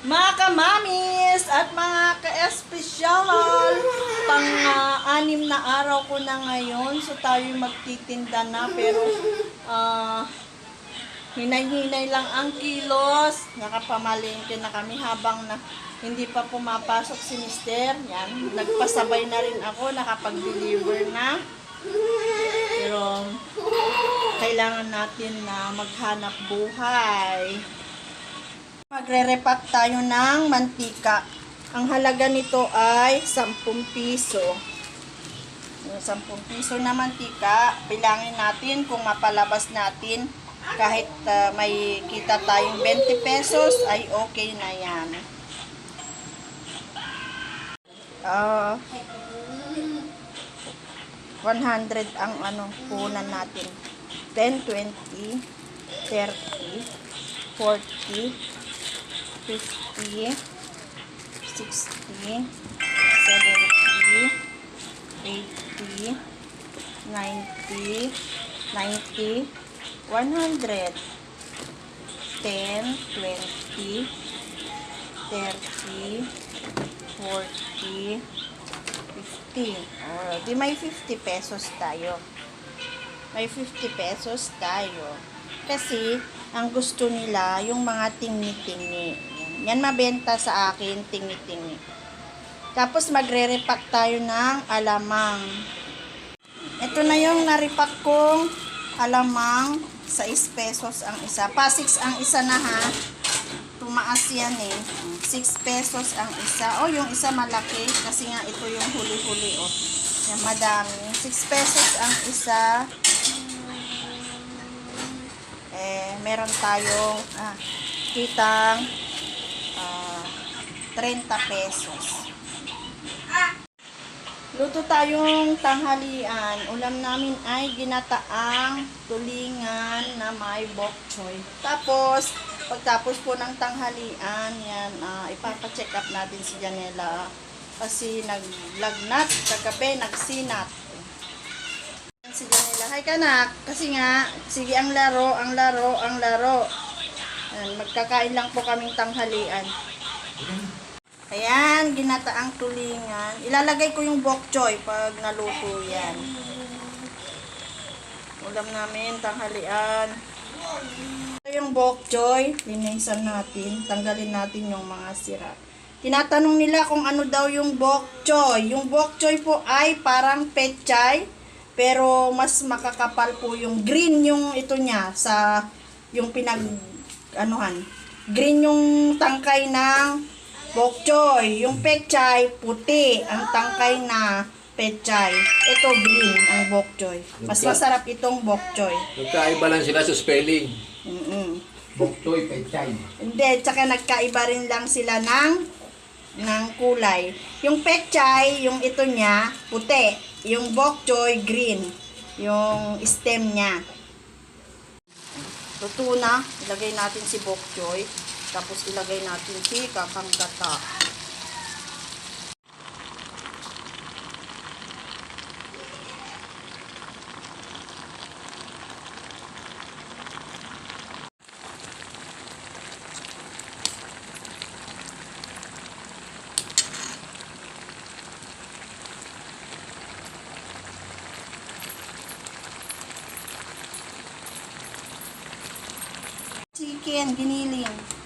Mga kamamis at mga ka-espesyal, pang-anim na araw ko na ngayon. So tayo magtitinda na pero ah hinay-hinay lang ang kilos. Nakapamalingke na kami habang na hindi pa pumapasok si mister. Yan, nagpasabay na rin ako, nakapag-deliver na. Pero kailangan natin na maghanap buhay. Magre-repack tayo ng mantika. Ang halaga nito ay 10 piso. Yung 10 piso na mantika, bilangin natin kung mapalabas natin kahit ah, may kita tayong 20 pesos ay okay na yan. Ah 100 ang ano, punan natin. 10, 20, 30, 40, 50, 60, 70, 80, 90, 90, 100, 10, 20, 30, 40, 50. Oh, di may 50 pesos tayo. May 50 pesos tayo. Kasi, ang gusto nila, yung mga tingi-tingi. Yan, mabenta sa akin, tingi-tingi. Tapos, magre-repack tayo ng alamang. Ito na yung naripack kong alamang. 6 pesos ang isa. Pa 6 ang isa na ha. Tumaas yan eh. 6 pesos ang isa. Oh, yung isa malaki. Kasi nga ito yung huli-huli oh. Yan, madami. 6 pesos ang isa. Eh, meron tayong ah, kitang ah, 30 pesos. Luto tayong tanghalian. Ulam namin ay ginataang tulingan na may bok choy. Tapos, pagtapos po ng tanghalian, yan, ah, ipapacheck up natin si Janela. Kasi naglagnat, kagabi nagsinat. Janela, hi kanak, kasi nga, sige ang laro, ang laro, ang laro. Yan, magkakain lang po kaming tanghalian. Ayan, ginataang tulingan. Ilalagay ko yung bok choy pag naluto yan. Ulam namin, tanghalian. Ito yung bok choy. Linisan natin. Tanggalin natin yung mga sira. Tinatanong nila kung ano daw yung bok choy. Yung bok choy po ay parang pechay. Pero mas makakapal po yung green yung ito niya sa yung pinag anuhan. Green yung tangkay ng bok choy. Yung pechay, puti. Ang tangkay na pechay. Ito, green ang bok choy. Mas masarap itong bok choy. Nagkaiba lang sila sa spelling. Mm-mm. Buktoy, pechay. Hindi, tsaka nagkaiba rin lang sila ng ng kulay. Yung pechay, yung ito niya, puti. Yung bok choy, green. Yung stem niya. Luto na. Ilagay natin si bok choy. Tapos ilagay natin si kakang gata. Chicken, giniling.